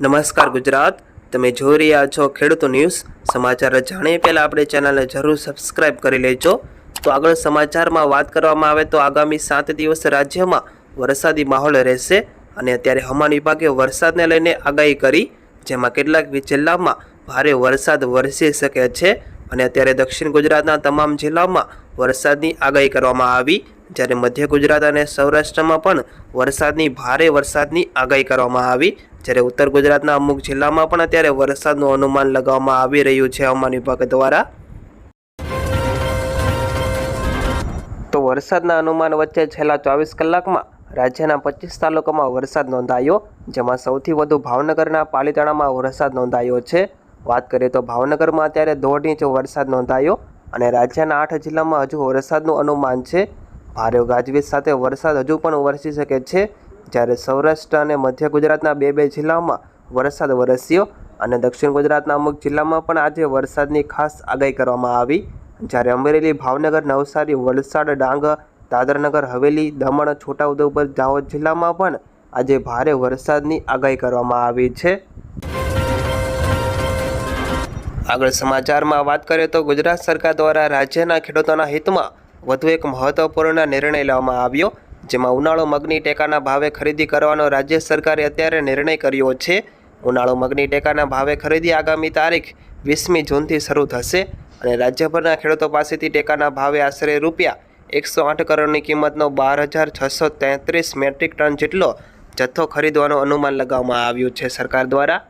નમસ્કાર ગુજરાત. તમે જોઈ રહ્યા છો ખેડૂતો ન્યૂઝ. સમાચાર જાણીએ પહેલાં આપણે ચેનલને જરૂર સબસ્ક્રાઇબ કરી લેજો. તો આગળ સમાચારમાં વાત કરવામાં આવે તો આગામી સાત દિવસ રાજ્યમાં વરસાદી માહોલ રહેશે અને અત્યારે હવામાન વિભાગે વરસાદને લઈને આગાહી કરી, જેમાં કેટલાક જિલ્લામાં ભારે વરસાદ વરસી શકે છે અને અત્યારે દક્ષિણ ગુજરાતના તમામ જિલ્લામાં વરસાદની આગાહી કરવામાં આવી. જ્યારે મધ્ય ગુજરાત અને સૌરાષ્ટ્રમાં પણ વરસાદની ભારે વરસાદની આગાહી કરવામાં આવી. જ્યારે ઉત્તર ગુજરાતના અમુક જિલ્લામાં પણ અત્યારે વરસાદનું અનુમાન લગાવવામાં આવી રહ્યું છે હવામાન વિભાગ દ્વારા. તો વરસાદના અનુમાન વચ્ચે છેલ્લા ચોવીસ કલાકમાં રાજ્યના પચીસ તાલુકામાં વરસાદ નોંધાયો, જેમાં સૌથી વધુ ભાવનગરના પાલીતાણામાં વરસાદ નોંધાયો છે. વાત કરીએ તો ભાવનગરમાં અત્યારે દોઢ ઇંચ વરસાદ નોંધાયો અને રાજ્યના આઠ જિલ્લામાં હજુ વરસાદનું અનુમાન છે. ભારે ગાજવીજ સાથે વરસાદ હજુ પણ વરસી શકે છે. જ્યારે સૌરાષ્ટ્ર અને મધ્ય ગુજરાતના બે બે જિલ્લામાં વરસાદ વરસ્યો અને દક્ષિણ ગુજરાતના અમુક જિલ્લામાં પણ આજે વરસાદની ખાસ આગાહી કરવામાં આવી. જ્યારે અમરેલી, ભાવનગર, નવસારી, વલસાડ, ડાંગ, દાદરનગર, હવેલી, દમણ, છોટાઉદેપુર, દાહોદ જિલ્લામાં પણ આજે ભારે વરસાદની આગાહી કરવામાં આવી છે. આગળ સમાચારમાં વાત કરીએ તો ગુજરાત સરકાર દ્વારા રાજ્યના ખેડૂતોના હિતમાં વધુ એક મહત્વપૂર્ણ નિર્ણય લેવામાં આવ્યો. જેમાં ઉનાળો મગની ટેકાના ભાવે ખરીદી કરવાનો રાજ્ય સરકારે અત્યારે નિર્ણય કર્યો છે. ઉનાળો મગની ટેકાના ભાવે ખરીદી આગામી તારીખ વીસમી જૂનથી શરૂ થશે અને રાજ્યભરના ખેડૂતો પાસેથી ટેકાના ભાવે આશરે રૂપિયા એકસો આઠ કરોડની કિંમતનો બાર હજાર છસો તેત્રીસ મેટ્રિક ટન જેટલો જથ્થો ખરીદવાનું અનુમાન લગાવવામાં આવ્યું છે સરકાર દ્વારા.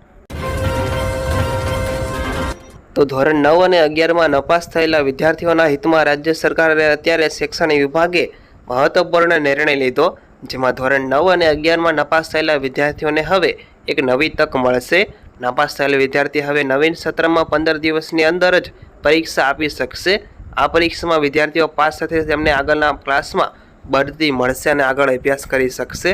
તો ધોરણ નવ અને અગિયારમાં નપાસ થયેલા વિદ્યાર્થીઓના હિતમાં રાજ્ય સરકારે અત્યારે શૈક્ષણિક વિભાગે મહત્વપૂર્ણ નિર્ણય લીધો, જેમાં ધોરણ નવ અને અગિયારમાં નપાસ થયેલા વિદ્યાર્થીઓને હવે એક નવી તક મળશે. નપાસ થયેલ વિદ્યાર્થી હવે નવીન સત્રમાં પંદર દિવસની અંદર જ પરીક્ષા આપી શકશે. આ પરીક્ષામાં વિદ્યાર્થીઓ પાસ થશે તેમને આગળના ક્લાસમાં બઢતી મળશે અને આગળ અભ્યાસ કરી શકશે.